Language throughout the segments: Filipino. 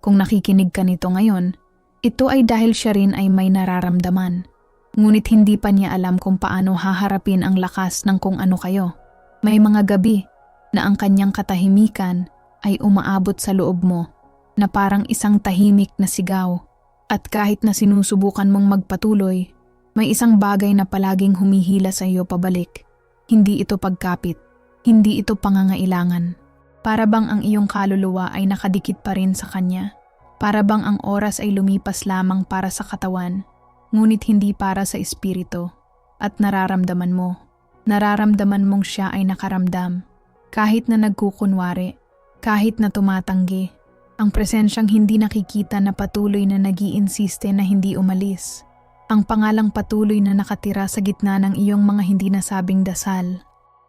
Kung nakikinig ka nito ngayon, ito ay dahil siya rin ay may nararamdaman. Ngunit hindi pa niya alam kung paano haharapin ang lakas ng kung ano kayo. May mga gabi na ang kanyang katahimikan ay umaabot sa loob mo na parang isang tahimik na sigaw. At kahit na sinusubukan mong magpatuloy, may isang bagay na palaging humihila sa iyo pabalik. Hindi ito pagkapit. Hindi ito pangangailangan. Para bang ang iyong kaluluwa ay nakadikit pa rin sa kanya. Para bang ang oras ay lumipas lamang para sa katawan, ngunit hindi para sa espiritu. At nararamdaman mo. Nararamdaman mong siya ay nakaramdam. Kahit na nagkukunwari, kahit na tumatanggi, ang presensyang hindi nakikita na patuloy na nag insiste na hindi umalis. Ang pangalang patuloy na nakatira sa gitna ng iyong mga hindi nasabing dasal.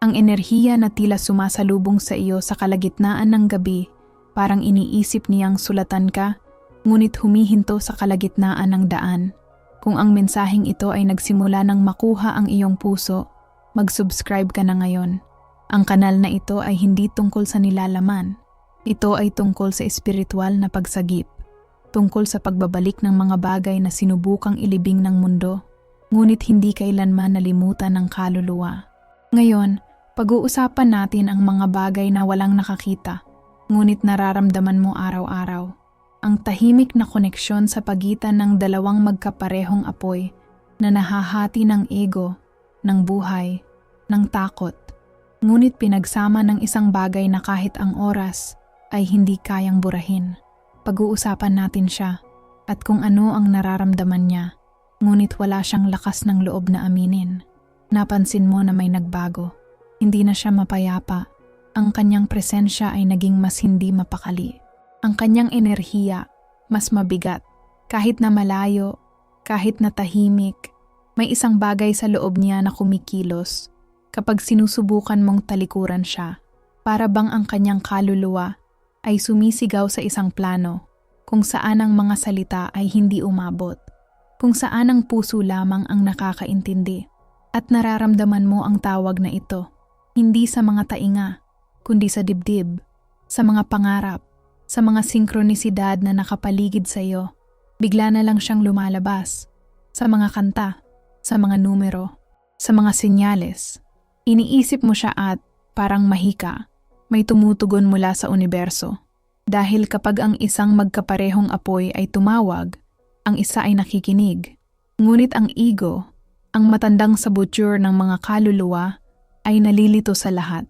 Ang enerhiya na tila sumasalubong sa iyo sa kalagitnaan ng gabi, parang iniisip niyang sulatan ka, ngunit humihinto sa kalagitnaan ng daan. Kung ang mensaheng ito ay nagsimula ng makuha ang iyong puso, mag-subscribe ka na ngayon. Ang kanal na ito ay hindi tungkol sa nilalaman. Ito ay tungkol sa espiritual na pagsagip tungkol sa pagbabalik ng mga bagay na sinubukang ilibing ng mundo, ngunit hindi kailanman nalimutan ng kaluluwa. Ngayon, pag-uusapan natin ang mga bagay na walang nakakita, ngunit nararamdaman mo araw-araw. Ang tahimik na koneksyon sa pagitan ng dalawang magkaparehong apoy na nahahati ng ego, ng buhay, ng takot, ngunit pinagsama ng isang bagay na kahit ang oras ay hindi kayang burahin. Pag-uusapan natin siya at kung ano ang nararamdaman niya, ngunit wala siyang lakas ng loob na aminin. Napansin mo na may nagbago. Hindi na siya mapayapa. Ang kanyang presensya ay naging mas hindi mapakali. Ang kanyang enerhiya, mas mabigat. Kahit na malayo, kahit na tahimik, may isang bagay sa loob niya na kumikilos. Kapag sinusubukan mong talikuran siya, para bang ang kanyang kaluluwa ay sumisigaw sa isang plano kung saan ang mga salita ay hindi umabot, kung saan ang puso lamang ang nakakaintindi at nararamdaman mo ang tawag na ito, hindi sa mga tainga, kundi sa dibdib, sa mga pangarap, sa mga sinkronisidad na nakapaligid sa iyo. Bigla na lang siyang lumalabas, sa mga kanta, sa mga numero, sa mga senyales. Iniisip mo siya at, parang mahika, may tumutugon mula sa universo. Dahil kapag ang isang magkaparehong apoy ay tumawag, ang isa ay nakikinig. Ngunit ang ego, ang matandang saboteur ng mga kaluluwa, ay nalilito sa lahat.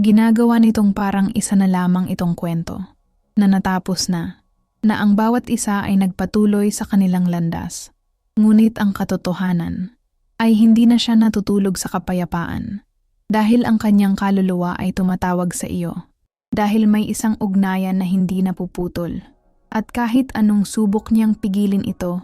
Ginagawa nitong parang isa na lamang itong kwento, na natapos na, na ang bawat isa ay nagpatuloy sa kanilang landas. Ngunit ang katotohanan ay hindi na siya natutulog sa kapayapaan dahil ang kanyang kaluluwa ay tumatawag sa iyo. Dahil may isang ugnayan na hindi napuputol. At kahit anong subok niyang pigilin ito,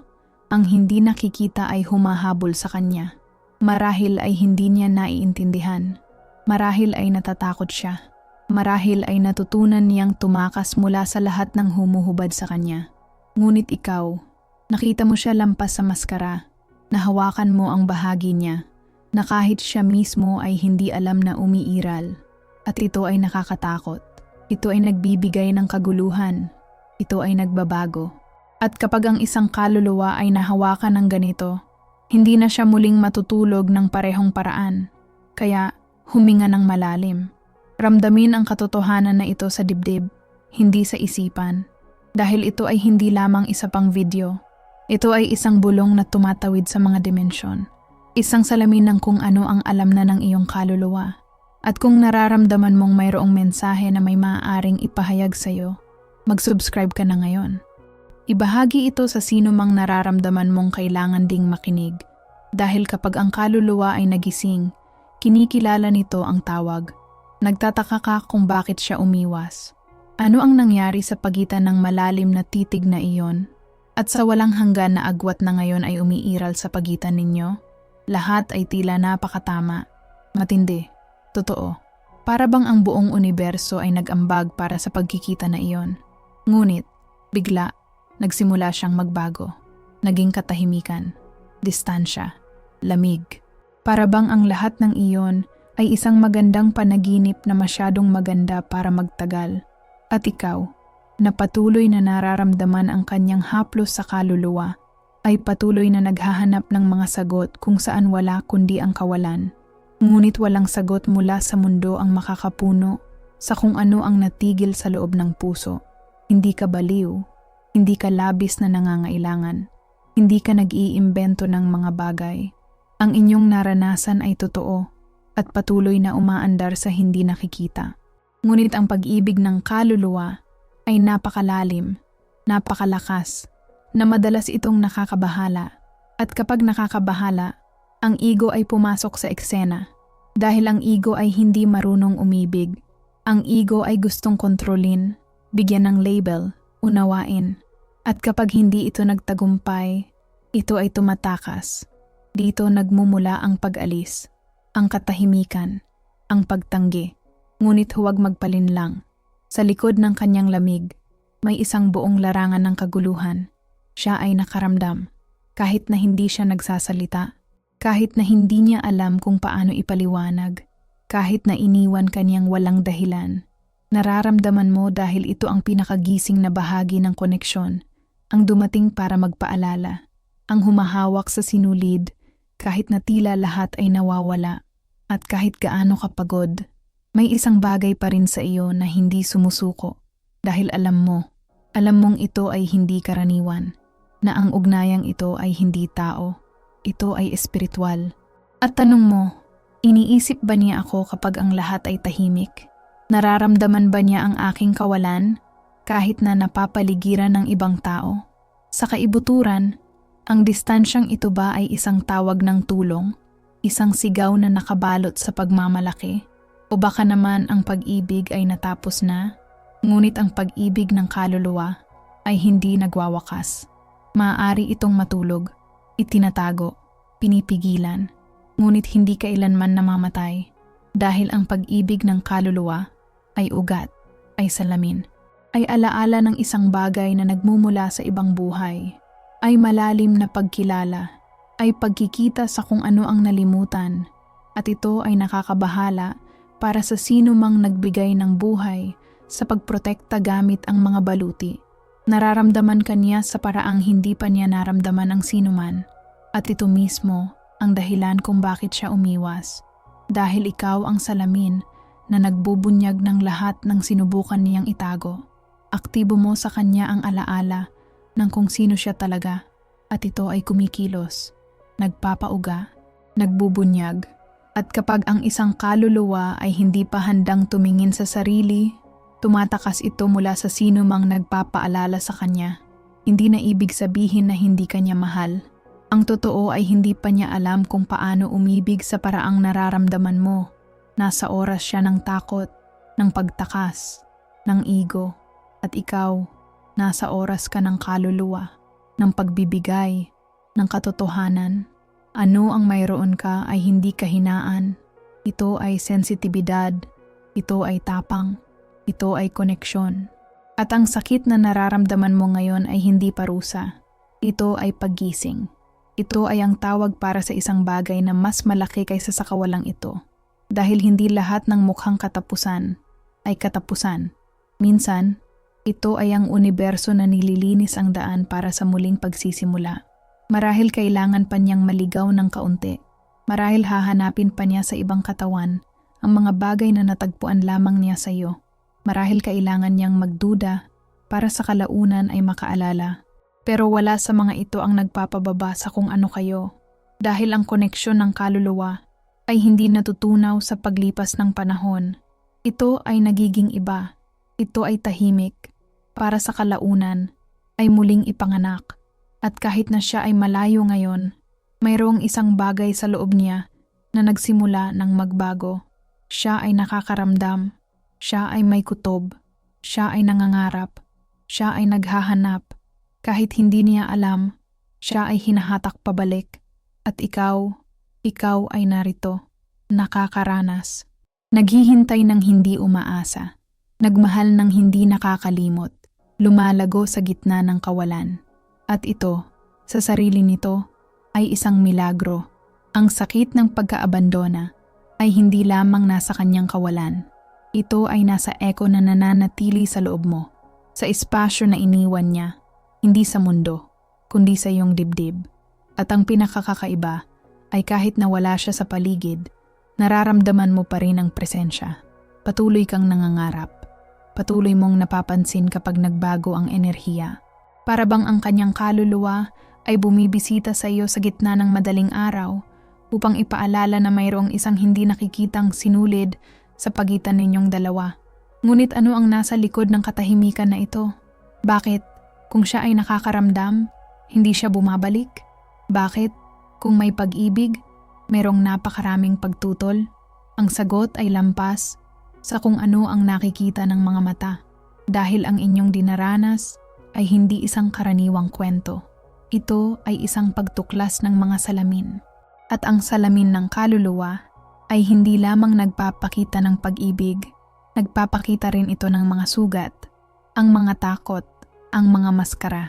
ang hindi nakikita ay humahabol sa kanya. Marahil ay hindi niya naiintindihan. Marahil ay natatakot siya. Marahil ay natutunan niyang tumakas mula sa lahat ng humuhubad sa kanya. Ngunit ikaw, nakita mo siya lampas sa maskara, nahawakan mo ang bahagi niya, na kahit siya mismo ay hindi alam na umiiral. At ito ay nakakatakot. Ito ay nagbibigay ng kaguluhan. Ito ay nagbabago. At kapag ang isang kaluluwa ay nahawakan ng ganito, hindi na siya muling matutulog ng parehong paraan. Kaya huminga ng malalim. Ramdamin ang katotohanan na ito sa dibdib, hindi sa isipan. Dahil ito ay hindi lamang isa pang video. Ito ay isang bulong na tumatawid sa mga dimensyon. Isang salamin ng kung ano ang alam na ng iyong kaluluwa. At kung nararamdaman mong mayroong mensahe na may maaaring ipahayag sa iyo, mag-subscribe ka na ngayon. Ibahagi ito sa sino mang nararamdaman mong kailangan ding makinig. Dahil kapag ang kaluluwa ay nagising, kinikilala nito ang tawag. Nagtataka ka kung bakit siya umiwas. Ano ang nangyari sa pagitan ng malalim na titig na iyon? At sa walang hanggan na agwat na ngayon ay umiiral sa pagitan ninyo? Lahat ay tila napakatama. Matindi. Totoo. Para bang ang buong universo ay nag-ambag para sa pagkikita na iyon. Ngunit, bigla, nagsimula siyang magbago. Naging katahimikan, distansya, lamig. Para bang ang lahat ng iyon ay isang magandang panaginip na masyadong maganda para magtagal. At ikaw, na patuloy na nararamdaman ang kanyang haplos sa kaluluwa, ay patuloy na naghahanap ng mga sagot kung saan wala kundi ang kawalan. Ngunit walang sagot mula sa mundo ang makakapuno sa kung ano ang natigil sa loob ng puso. Hindi ka baliw, hindi ka labis na nangangailangan, hindi ka nag-iimbento ng mga bagay. Ang inyong naranasan ay totoo at patuloy na umaandar sa hindi nakikita. Ngunit ang pag-ibig ng kaluluwa ay napakalalim, napakalakas, na madalas itong nakakabahala. At kapag nakakabahala, ang ego ay pumasok sa eksena. Dahil ang ego ay hindi marunong umibig. Ang ego ay gustong kontrolin, bigyan ng label, unawain. At kapag hindi ito nagtagumpay, ito ay tumatakas. Dito nagmumula ang pag-alis, ang katahimikan, ang pagtanggi. Ngunit huwag magpalinlang. Sa likod ng kanyang lamig, may isang buong larangan ng kaguluhan. Siya ay nakaramdam, kahit na hindi siya nagsasalita, kahit na hindi niya alam kung paano ipaliwanag, kahit na iniwan kanyang walang dahilan. Nararamdaman mo dahil ito ang pinakagising na bahagi ng koneksyon, ang dumating para magpaalala, ang humahawak sa sinulid, kahit na tila lahat ay nawawala, at kahit gaano kapagod, may isang bagay pa rin sa iyo na hindi sumusuko, dahil alam mo, alam mong ito ay hindi karaniwan, na ang ugnayang ito ay hindi tao, ito ay espiritual. At tanong mo, iniisip ba niya ako kapag ang lahat ay tahimik? Nararamdaman ba niya ang aking kawalan kahit na napapaligiran ng ibang tao? Sa kaibuturan, ang distansyang ito ba ay isang tawag ng tulong? Isang sigaw na nakabalot sa pagmamalaki? O baka naman ang pag-ibig ay natapos na? Ngunit ang pag-ibig ng kaluluwa ay hindi nagwawakas. Maaari itong matulog, itinatago, pinipigilan, ngunit hindi kailanman namamatay dahil ang pag-ibig ng kaluluwa ay ugat, ay salamin, ay alaala ng isang bagay na nagmumula sa ibang buhay ay malalim na pagkilala, ay pagkikita sa kung ano ang nalimutan, at ito ay nakakabahala para sa sino mang nagbigay ng buhay sa pagprotekta gamit ang mga baluti. Nararamdaman kanya sa paraang hindi pa niya naramdaman ang sinuman, at ito mismo ang dahilan kung bakit siya umiwas. Dahil ikaw ang salamin na nagbubunyag ng lahat ng sinubukan niyang itago. Aktibo mo sa kanya ang alaala ng kung sino siya talaga at ito ay kumikilos, nagpapauga, nagbubunyag. At kapag ang isang kaluluwa ay hindi pa handang tumingin sa sarili, tumatakas ito mula sa sino mang nagpapaalala sa kanya. Hindi na ibig sabihin na hindi kanya mahal. Ang totoo ay hindi pa niya alam kung paano umibig sa paraang nararamdaman mo. Nasa oras siya ng takot, ng pagtakas, ng ego. At ikaw, Nasa oras ka ng kaluluwa, ng pagbibigay, ng katotohanan. Ano ang mayroon ka ay hindi kahinaan. Ito ay sensitibidad. Ito ay tapang. Ito ay koneksyon. At ang sakit na nararamdaman mo ngayon ay hindi parusa. Ito ay paggising. Ito ay ang tawag para sa isang bagay na mas malaki kaysa sa kawalang ito. Dahil hindi lahat ng mukhang katapusan ay katapusan. Minsan, ito ay ang universo na nililinis ang daan para sa muling pagsisimula. Marahil kailangan pa niyang maligaw ng kaunti. Marahil hahanapin pa niya sa ibang katawan ang mga bagay na natagpuan lamang niya sa iyo. Marahil kailangan niyang magduda para sa kalaunan ay makaalala. Pero wala sa mga ito ang nagpapababa sa kung ano kayo dahil ang koneksyon ng kaluluwa ay hindi natutunaw sa paglipas ng panahon. Ito ay nagiging iba. Ito ay tahimik para sa kalaunan ay muling ipanganak at kahit na siya ay malayo ngayon, mayroong isang bagay sa loob niya na nagsimula ng magbago. Siya ay nakakaramdam, siya ay may kutob, siya ay nangangarap, siya ay naghahanap. Kahit hindi niya alam, siya ay hinahatak pabalik. At ikaw, ikaw ay narito, nakakaranas. Naghihintay ng hindi umaasa, nagmahal ng hindi nakakalimot, lumalago sa gitna ng kawalan. At ito, sa sarili nito, ay isang milagro. Ang sakit ng pagkaabandona ay hindi lamang nasa kanyang kawalan. Ito ay nasa eko na nananatili sa loob mo. Sa espasyo na iniwan niya, hindi sa mundo, kundi sa iyong dibdib. At ang pinakakakaiba ay kahit nawala siya sa paligid, nararamdaman mo pa rin ang presensya. Patuloy kang nangangarap. Patuloy mong napapansin kapag nagbago ang enerhiya. Para bang ang kanyang kaluluwa ay bumibisita sa iyo sa gitna ng madaling araw upang ipaalala na mayroong isang hindi nakikitang sinulid sa pagitan ninyong dalawa. Ngunit ano ang nasa likod ng katahimikan na ito? Bakit? Kung siya ay nakakaramdam, hindi siya bumabalik? Bakit? Kung may pag-ibig, merong napakaraming pagtutol? Ang sagot ay lampas sa kung ano ang nakikita ng mga mata dahil ang inyong dinaranas ay hindi isang karaniwang kwento. Ito ay isang pagtuklas ng mga salamin. At ang salamin ng kaluluwa ay hindi lamang nagpapakita ng pag-ibig, nagpapakita rin ito ng mga sugat, ang mga takot, ang mga maskara,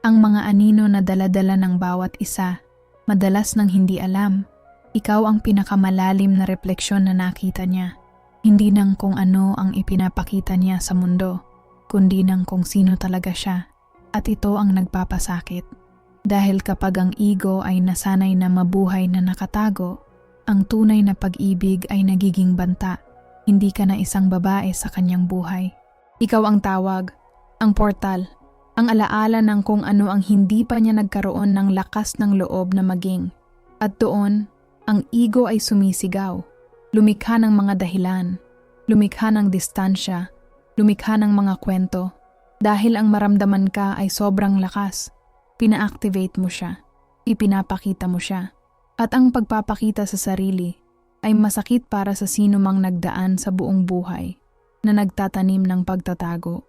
ang mga anino na daladala ng bawat isa, madalas nang hindi alam. Ikaw ang pinakamalalim na refleksyon na nakita niya. Hindi nang kung ano ang ipinapakita niya sa mundo, kundi ng kung sino talaga siya. At ito ang nagpapasakit. Dahil kapag ang ego ay nasanay na mabuhay na nakatago, ang tunay na pag-ibig ay nagiging banta. Hindi ka na isang babae sa kanyang buhay. Ikaw ang tawag, ang portal, ang alaala ng kung ano ang hindi pa niya nagkaroon ng lakas ng loob na maging. At doon, ang ego ay sumisigaw. Lumikha ng mga dahilan, lumikha ng distansya, lumikha ng mga kwento. Dahil ang maramdaman ka ay sobrang lakas, pina-activate mo siya, ipinapakita mo siya. At ang pagpapakita sa sarili ay masakit para sa sino mang nagdaan sa buong buhay na nagtatanim ng pagtatago.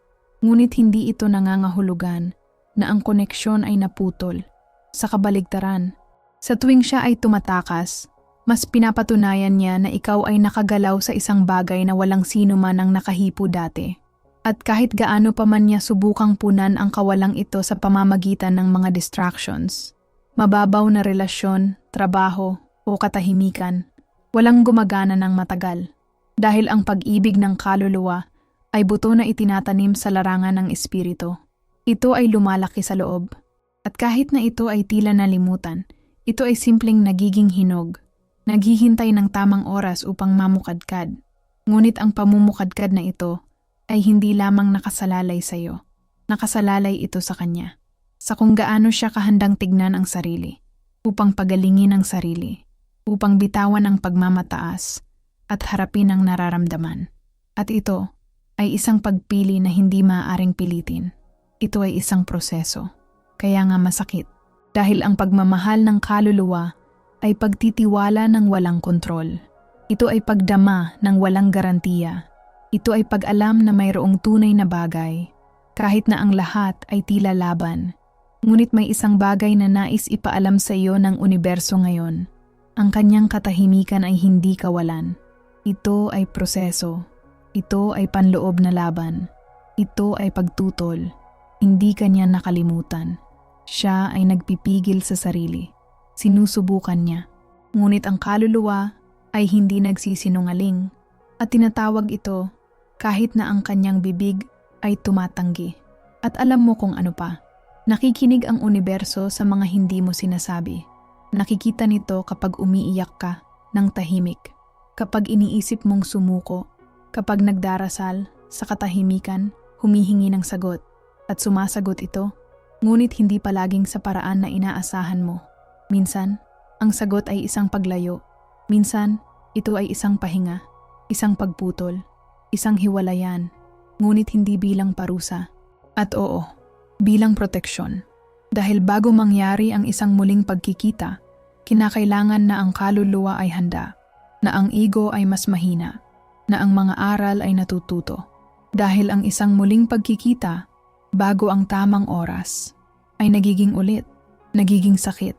Ngunit hindi ito nangangahulugan na ang koneksyon ay naputol. Sa kabaligtaran, sa tuwing siya ay tumatakas, mas pinapatunayan niya na ikaw ay nakagalaw sa isang bagay na walang sino man ang nakahipo dati. At kahit gaano pa man niya subukang punan ang kawalang ito sa pamamagitan ng mga distractions, mababaw na relasyon, trabaho o katahimikan, walang gumagana ng matagal. Dahil ang pag-ibig ng kaluluwa ay buto na itinatanim sa larangan ng espiritu. Ito ay lumalaki sa loob. At kahit na ito ay tila nalimutan, ito ay simpleng nagiging hinog, naghihintay ng tamang oras upang mamukadkad. Ngunit ang pamumukadkad na ito ay hindi lamang nakasalalay sa iyo. Nakasalalay ito sa kanya. Sa kung gaano siya kahandang tignan ang sarili, upang pagalingin ang sarili, upang bitawan ang pagmamataas at harapin ang nararamdaman. At ito ay isang pagpili na hindi maaaring pilitin. Ito ay isang proseso, kaya nga masakit. Dahil ang pagmamahal ng kaluluwa ay pagtitiwala ng walang kontrol. Ito ay pagdama ng walang garantiya. Ito ay pag-alam na mayroong tunay na bagay, kahit na ang lahat ay tila laban. Ngunit may isang bagay na nais ipaalam sa iyo ng universo ngayon. Ang kanyang katahimikan ay hindi kawalan. Ito ay proseso. Ito ay panloob na laban. Ito ay pagtutol. Hindi kanya nakalimutan. Siya ay nagpipigil sa sarili. Sinusubukan niya. Ngunit ang kaluluwa ay hindi nagsisinungaling at tinatawag ito kahit na ang kanyang bibig ay tumatanggi. At alam mo kung ano pa. Nakikinig ang universo sa mga hindi mo sinasabi. Nakikita nito kapag umiiyak ka ng tahimik, kapag iniisip mong sumuko, kapag nagdarasal sa katahimikan, humihingi ng sagot at sumasagot ito, ngunit hindi palaging sa paraan na inaasahan mo. Minsan, ang sagot ay isang paglayo. Minsan, ito ay isang pahinga, isang pagputol, isang hiwalayan, ngunit hindi bilang parusa. At oo, bilang proteksyon. Dahil bago mangyari ang isang muling pagkikita, kinakailangan na ang kaluluwa ay handa, na ang ego ay mas mahina, na ang mga aral ay natututo. Dahil ang isang muling pagkikita, bago ang tamang oras, ay nagiging ulit, nagiging sakit,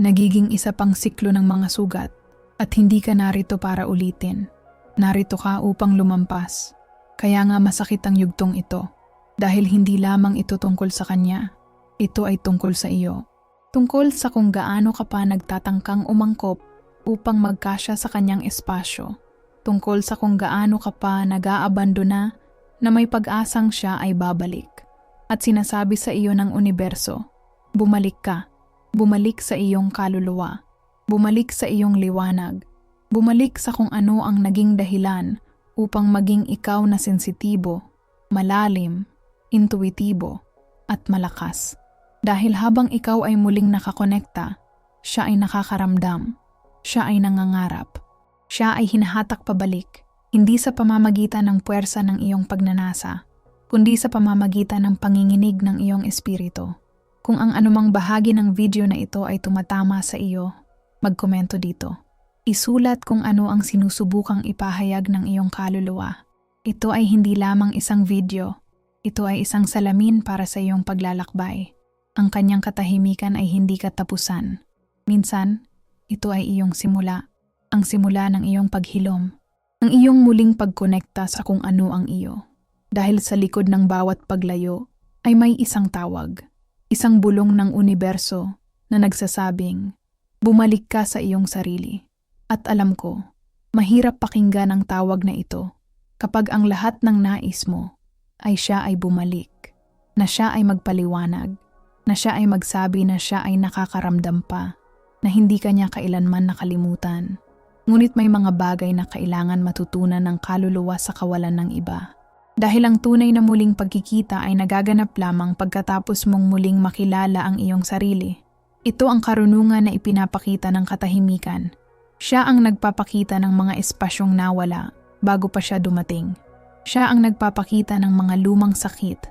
nagiging isa pang siklo ng mga sugat, at hindi ka narito para ulitin. Narito ka upang lumampas. Kaya nga masakit ang yugtong ito dahil hindi lamang ito tungkol sa kanya, ito ay tungkol sa iyo. Tungkol sa kung gaano ka pa nagtatangkang umangkop upang magkasya sa kanyang espasyo. Tungkol sa kung gaano ka pa nag-aabandona na may pag-asang siya ay babalik. at sinasabi sa iyo ng universo, bumalik ka, bumalik sa iyong kaluluwa, bumalik sa iyong liwanag, bumalik sa kung ano ang naging dahilan upang maging ikaw na sensitibo, malalim, intuitibo, at malakas. Dahil habang ikaw ay muling nakakonekta, siya ay nakakaramdam, siya ay nangangarap, siya ay hinahatak pabalik, hindi sa pamamagitan ng puwersa ng iyong pagnanasa, kundi sa pamamagitan ng panginginig ng iyong espiritu. Kung ang anumang bahagi ng video na ito ay tumatama sa iyo, magkomento dito. Isulat kung ano ang sinusubukang ipahayag ng iyong kaluluwa. Ito ay hindi lamang isang video, ito ay isang salamin para sa iyong paglalakbay. Ang kanyang katahimikan ay hindi katapusan. Minsan, ito ay iyong simula, ang simula ng iyong paghilom, ang iyong muling pagkonekta sa kung ano ang iyo. Dahil sa likod ng bawat paglayo ay may isang tawag, isang bulong ng universo na nagsasabing, bumalik ka sa iyong sarili. At alam ko, mahirap pakinggan ang tawag na ito kapag ang lahat ng nais mo ay siya ay bumalik, na siya ay magpaliwanag, na siya ay magsabi na siya ay nakakaramdam pa, na hindi kanya kailanman nakalimutan. Ngunit may mga bagay na kailangan matutunan ng kaluluwa sa kawalan ng iba. Dahil ang tunay na muling pagkikita ay nagaganap lamang pagkatapos mong muling makilala ang iyong sarili. Ito ang karunungan na ipinapakita ng katahimikan. Siya ang nagpapakita ng mga espasyong nawala bago pa siya dumating. Siya ang nagpapakita ng mga lumang sakit,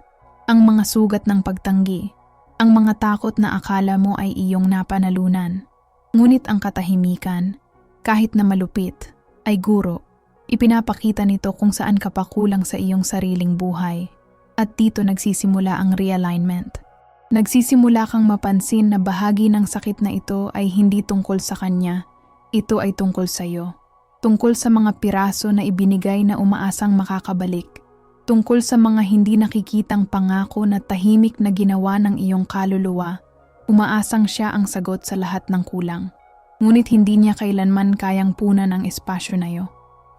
ang mga sugat ng pagtanggi, ang mga takot na akala mo ay iyong napanalunan. Ngunit ang katahimikan, kahit na malupit, ay guro. Ipinapakita nito kung saan ka pa kulang sa iyong sariling buhay. At dito nagsisimula ang realignment. Nagsisimula kang mapansin na bahagi ng sakit na ito ay hindi tungkol sa kanya, ito ay tungkol sa iyo. Tungkol sa mga piraso na ibinigay na umaasang makakabalik. Tungkol sa mga hindi nakikitang pangako na tahimik na ginawa ng iyong kaluluwa. Umaasang siya ang sagot sa lahat ng kulang. Ngunit hindi niya kailanman kayang puna ng espasyo na iyo.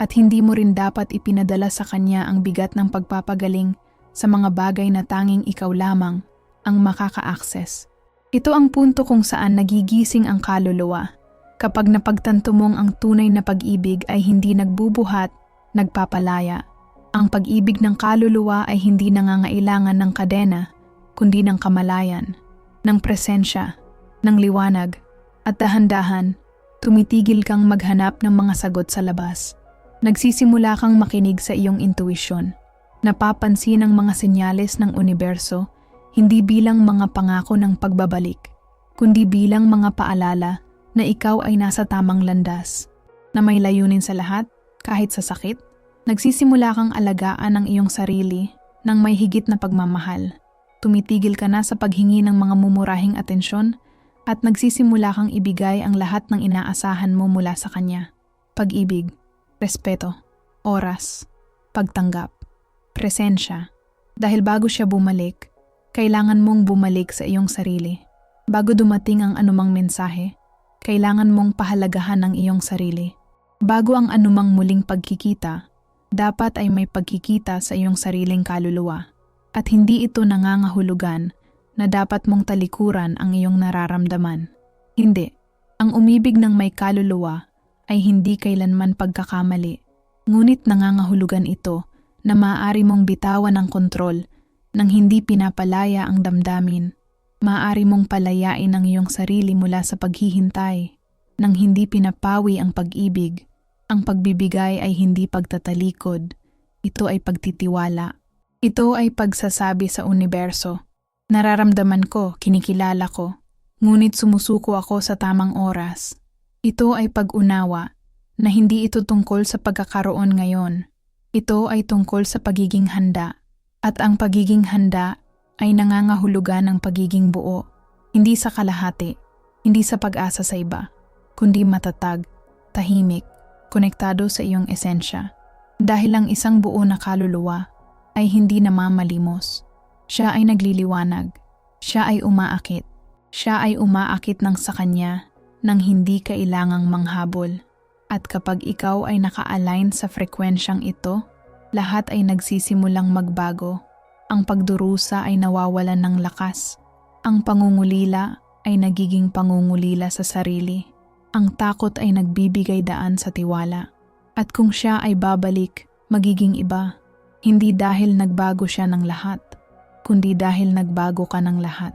At hindi mo rin dapat ipinadala sa kanya ang bigat ng pagpapagaling sa mga bagay na tanging ikaw lamang ang makaka-access. Ito ang punto kung saan nagigising ang kaluluwa kapag napagtanto mong ang tunay na pag-ibig ay hindi nagbubuhat, nagpapalaya. Ang pag-ibig ng kaluluwa ay hindi nangangailangan ng kadena, kundi ng kamalayan, ng presensya, ng liwanag, at dahan-dahan, tumitigil kang maghanap ng mga sagot sa labas. Nagsisimula kang makinig sa iyong intuition. Napapansin ang mga senyales ng universo hindi bilang mga pangako ng pagbabalik, kundi bilang mga paalala na ikaw ay nasa tamang landas, na may layunin sa lahat, kahit sa sakit, nagsisimula kang alagaan ang iyong sarili ng may higit na pagmamahal. Tumitigil ka na sa paghingi ng mga mumurahing atensyon at nagsisimula kang ibigay ang lahat ng inaasahan mo mula sa kanya. Pag-ibig, respeto, oras, pagtanggap, presensya. Dahil bago siya bumalik, kailangan mong bumalik sa iyong sarili. Bago dumating ang anumang mensahe, kailangan mong pahalagahan ang iyong sarili. Bago ang anumang muling pagkikita, dapat ay may pagkikita sa iyong sariling kaluluwa. At hindi ito nangangahulugan na dapat mong talikuran ang iyong nararamdaman. Hindi. Ang umibig ng may kaluluwa ay hindi kailanman pagkakamali, ngunit nangangahulugan ito na maaari mong bitawan ang kontrol nang hindi pinapalaya ang damdamin. Maaari mong palayain ang iyong sarili mula sa paghihintay. Nang hindi pinapawi ang pag-ibig, ang pagbibigay ay hindi pagtatalikod. Ito ay pagtitiwala. Ito ay pagsasabi sa universo. Nararamdaman ko, kinikilala ko, ngunit sumusuko ako sa tamang oras. Ito ay pag-unawa na hindi ito tungkol sa pagkakaroon ngayon. Ito ay tungkol sa pagiging handa. At ang pagiging handa ay nangangahulugan ng pagiging buo, hindi sa kalahati, hindi sa pag-asa sa iba, kundi matatag, tahimik, konektado sa iyong esensya. Dahil ang isang buo na kaluluwa ay hindi namamalimos. Siya ay nagliliwanag. Siya ay umaakit. Siya ay umaakit ng sa kanya nang hindi kailangang manghabol. At kapag ikaw ay naka-align sa frekwensyang ito, lahat ay nagsisimulang magbago. Ang pagdurusa ay nawawalan ng lakas. Ang pangungulila ay nagiging pangungulila sa sarili. Ang takot ay nagbibigay daan sa tiwala. At kung siya ay babalik, magiging iba. Hindi dahil nagbago siya ng lahat, kundi dahil nagbago ka ng lahat.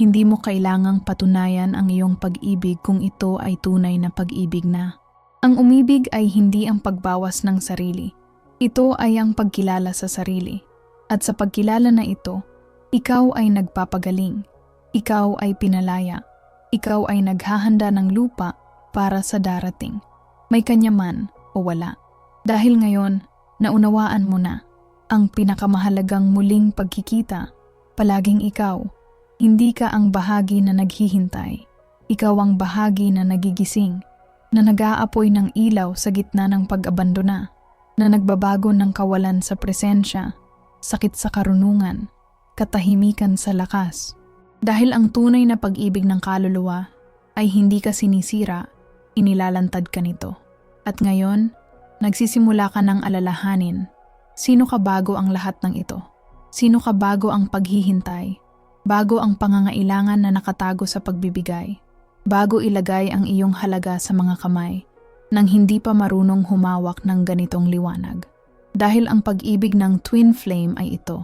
Hindi mo kailangang patunayan ang iyong pag-ibig kung ito ay tunay na pag-ibig na. Ang umibig ay hindi ang pagbawas ng sarili. Ito ay ang pagkilala sa sarili. At sa pagkilala na ito, ikaw ay nagpapagaling. Ikaw ay pinalaya. Ikaw ay naghahanda ng lupa para sa darating. May kanya man o wala. Dahil ngayon, naunawaan mo na ang pinakamahalagang muling pagkikita. Palaging ikaw. Hindi ka ang bahagi na naghihintay. Ikaw ang bahagi na nagigising, na nag-aapoy ng ilaw sa gitna ng pag-abandona, na nagbabago ng kawalan sa presensya, sakit sa karunungan, katahimikan sa lakas. Dahil ang tunay na pag-ibig ng kaluluwa ay hindi ka sinisira, inilalantad ka nito. At ngayon, nagsisimula ka ng alalahanin. Sino ka bago ang lahat ng ito? Sino ka bago ang paghihintay? Bago ang pangangailangan na nakatago sa pagbibigay. Bago ilagay ang iyong halaga sa mga kamay nang hindi pa marunong humawak ng ganitong liwanag. Dahil ang pag-ibig ng twin flame ay ito,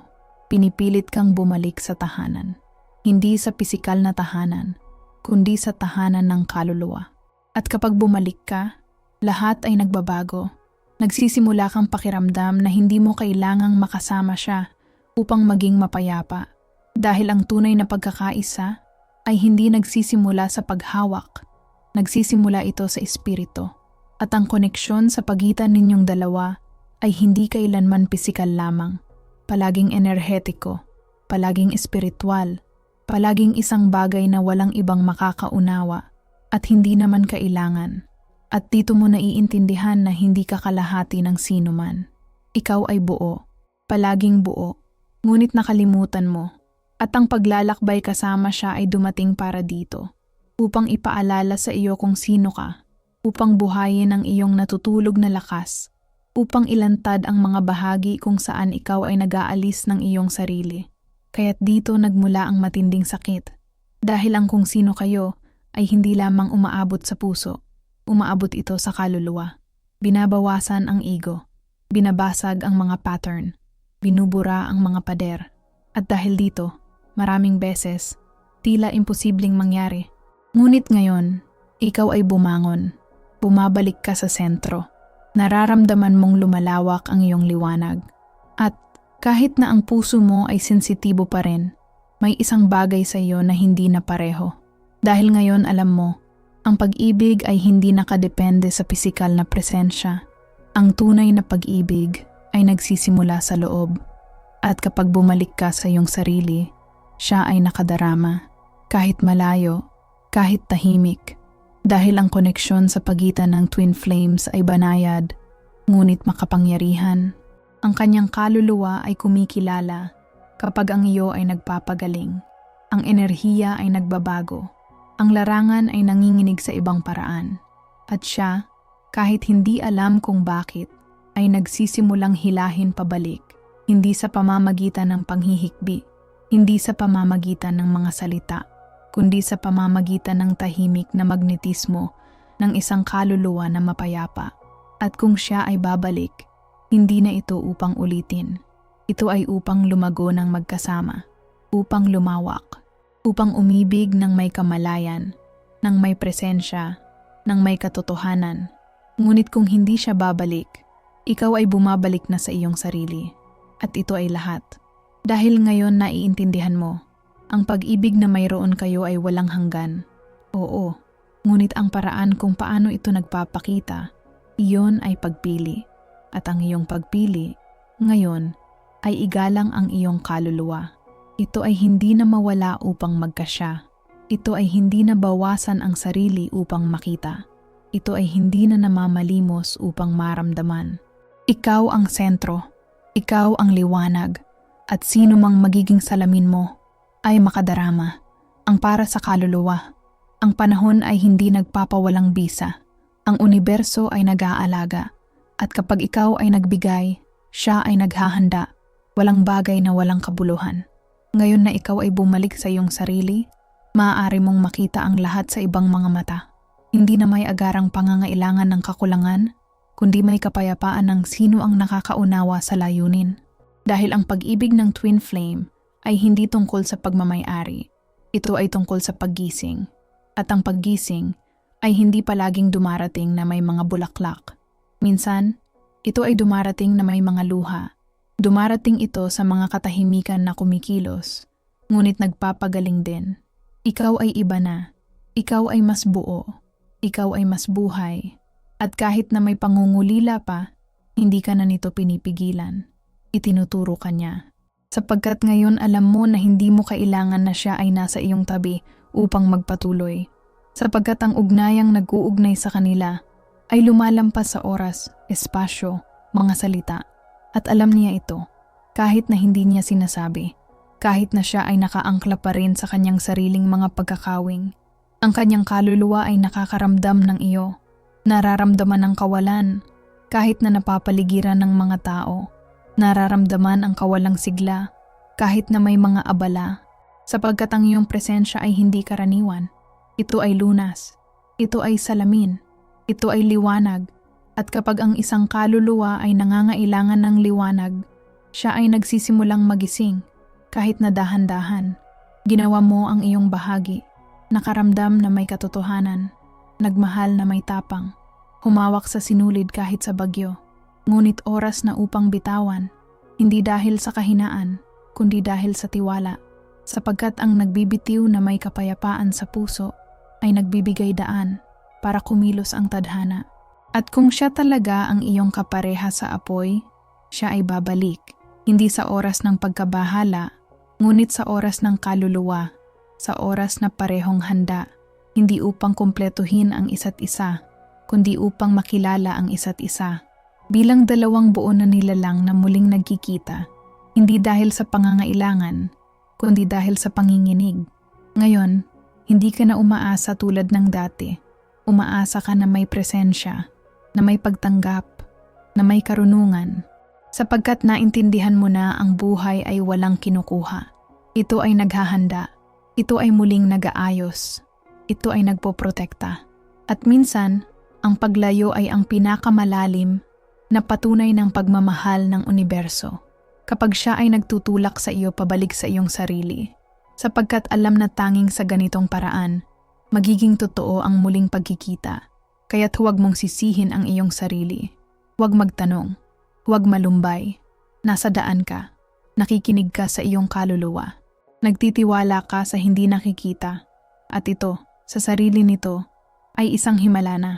pinipilit kang bumalik sa tahanan. Hindi sa pisikal na tahanan, kundi sa tahanan ng kaluluwa. At kapag bumalik ka, lahat ay nagbabago. Nagsisimula kang pakiramdam na hindi mo kailangang makasama siya upang maging mapayapa dahil ang tunay na pagkakaisa ay hindi nagsisimula sa paghawak, nagsisimula ito sa espiritu. At ang koneksyon sa pagitan ninyong dalawa ay hindi kailanman pisikal lamang, palaging enerhetiko, palaging espiritual, palaging isang bagay na walang ibang makakaunawa at hindi naman kailangan. At dito mo naiintindihan na hindi ka kalahati ng sino man. Ikaw ay buo, palaging buo, ngunit nakalimutan mo. At ang paglalakbay kasama siya ay dumating para dito, upang ipaalala sa iyo kung sino ka, upang buhayin ang iyong natutulog na lakas, upang ilantad ang mga bahagi kung saan ikaw ay nag-aalis ng iyong sarili. Kaya't dito nagmula ang matinding sakit, dahil ang kung sino kayo ay hindi lamang umaabot sa puso, umaabot ito sa kaluluwa. Binabawasan ang ego, binabasag ang mga pattern, binubura ang mga pader, at dahil dito, maraming beses, tila imposibleng mangyari. Ngunit ngayon, ikaw ay bumangon. Bumabalik ka sa sentro. Nararamdaman mong lumalawak ang iyong liwanag. At kahit na ang puso mo ay sensitibo pa rin, may isang bagay sa iyo na hindi na pareho. Dahil ngayon alam mo, ang pag-ibig ay hindi nakadepende sa pisikal na presensya. Ang tunay na pag-ibig ay nagsisimula sa loob. At kapag bumalik ka sa iyong sarili, siya ay nakadarama, kahit malayo, kahit tahimik, dahil ang koneksyon sa pagitan ng twin flames ay banayad, ngunit makapangyarihan. Ang kanyang kaluluwa ay kumikilala kapag ang iyo ay nagpapagaling. Ang enerhiya ay nagbabago. Ang larangan ay nanginginig sa ibang paraan. At siya, kahit hindi alam kung bakit, ay nagsisimulang hilahin pabalik, hindi sa pamamagitan ng panghihikbi, hindi sa pamamagitan ng mga salita, kundi sa pamamagitan ng tahimik na magnetismo ng isang kaluluwa na mapayapa. At kung siya ay babalik, hindi na ito upang ulitin. Ito ay upang lumago ng magkasama, upang lumawak, upang umibig ng may kamalayan, ng may presensya, ng may katotohanan. Ngunit kung hindi siya babalik, ikaw ay bumabalik na sa iyong sarili. At ito ay lahat. Dahil ngayon naiintindihan mo, ang pag-ibig na mayroon kayo ay walang hanggan. Oo, ngunit ang paraan kung paano ito nagpapakita, iyon ay pagpili. At ang iyong pagpili, ngayon, ay igalang ang iyong kaluluwa. Ito ay hindi na mawala upang magkasya. Ito ay hindi na bawasan ang sarili upang makita. Ito ay hindi na namamalimos upang maramdaman. Ikaw ang sentro. Ikaw ang liwanag at sino mang magiging salamin mo ay makadarama ang para sa kaluluwa. Ang panahon ay hindi nagpapawalang bisa. Ang universo ay nag-aalaga at kapag ikaw ay nagbigay, siya ay naghahanda Walang bagay na walang kabuluhan. Ngayon na ikaw ay bumalik sa iyong sarili, maaari mong makita ang lahat sa ibang mga mata. Hindi na may agarang pangangailangan ng kakulangan, kundi may kapayapaan ng sino ang nakakaunawa sa layunin. Dahil ang pag-ibig ng twin flame ay hindi tungkol sa pagmamayari. Ito ay tungkol sa paggising. At ang paggising ay hindi palaging dumarating na may mga bulaklak. Minsan, ito ay dumarating na may mga luha. Dumarating ito sa mga katahimikan na kumikilos, ngunit nagpapagaling din. Ikaw ay iba na. Ikaw ay mas buo. Ikaw ay mas buhay. At kahit na may pangungulila pa, hindi ka na nito pinipigilan. Itinuturo ka niya. Sapagkat ngayon alam mo na hindi mo kailangan na siya ay nasa iyong tabi upang magpatuloy. Sapagkat ang ugnayang nag-uugnay sa kanila ay lumalampas sa oras, espasyo, mga salita. At alam niya ito, kahit na hindi niya sinasabi, kahit na siya ay nakaangkla pa rin sa kanyang sariling mga pagkakawing. Ang kanyang kaluluwa ay nakakaramdam ng iyo, nararamdaman ng kawalan, kahit na napapaligiran ng mga tao. Nararamdaman ang kawalang sigla, kahit na may mga abala, sapagkat ang iyong presensya ay hindi karaniwan. Ito ay lunas, ito ay salamin, ito ay liwanag, at kapag ang isang kaluluwa ay nangangailangan ng liwanag, siya ay nagsisimulang magising kahit na dahan-dahan. Ginawa mo ang iyong bahagi, nakaramdam na may katotohanan, nagmahal na may tapang, humawak sa sinulid kahit sa bagyo, ngunit oras na upang bitawan, hindi dahil sa kahinaan, kundi dahil sa tiwala, sapagkat ang nagbibitiw na may kapayapaan sa puso ay nagbibigay daan para kumilos ang tadhana. At kung siya talaga ang iyong kapareha sa apoy, siya ay babalik, hindi sa oras ng pagkabahala, ngunit sa oras ng kaluluwa, sa oras na parehong handa, hindi upang kumpletuhin ang isa't isa, kundi upang makilala ang isa't isa. Bilang dalawang buo na nilalang na muling nagkikita, hindi dahil sa pangangailangan, kundi dahil sa panginginig. Ngayon, hindi ka na umaasa tulad ng dati. Umaasa ka na may presensya, na may pagtanggap, na may karunungan, sapagkat naintindihan mo na ang buhay ay walang kinukuha. Ito ay naghahanda, ito ay muling nagaayos, ito ay nagpoprotekta. At minsan, ang paglayo ay ang pinakamalalim na patunay ng pagmamahal ng universo. Kapag siya ay nagtutulak sa iyo pabalik sa iyong sarili, sapagkat alam na tanging sa ganitong paraan, magiging totoo ang muling pagkikita Kaya't huwag mong sisihin ang iyong sarili. Huwag magtanong. Huwag malumbay. Nasa daan ka. Nakikinig ka sa iyong kaluluwa. Nagtitiwala ka sa hindi nakikita. At ito, sa sarili nito, ay isang himala na.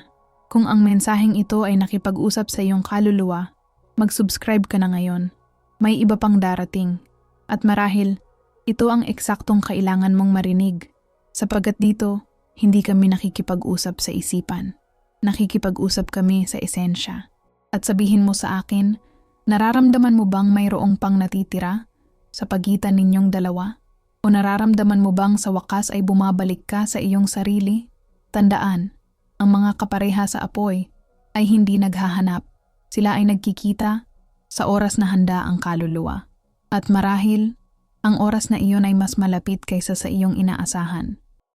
Kung ang mensaheng ito ay nakipag-usap sa iyong kaluluwa, mag-subscribe ka na ngayon. May iba pang darating. At marahil, ito ang eksaktong kailangan mong marinig. Sapagat dito, hindi kami nakikipag-usap sa isipan nakikipag-usap kami sa esensya. At sabihin mo sa akin, nararamdaman mo bang mayroong pang natitira sa pagitan ninyong dalawa? O nararamdaman mo bang sa wakas ay bumabalik ka sa iyong sarili? Tandaan, ang mga kapareha sa apoy ay hindi naghahanap. Sila ay nagkikita sa oras na handa ang kaluluwa. At marahil, ang oras na iyon ay mas malapit kaysa sa iyong inaasahan.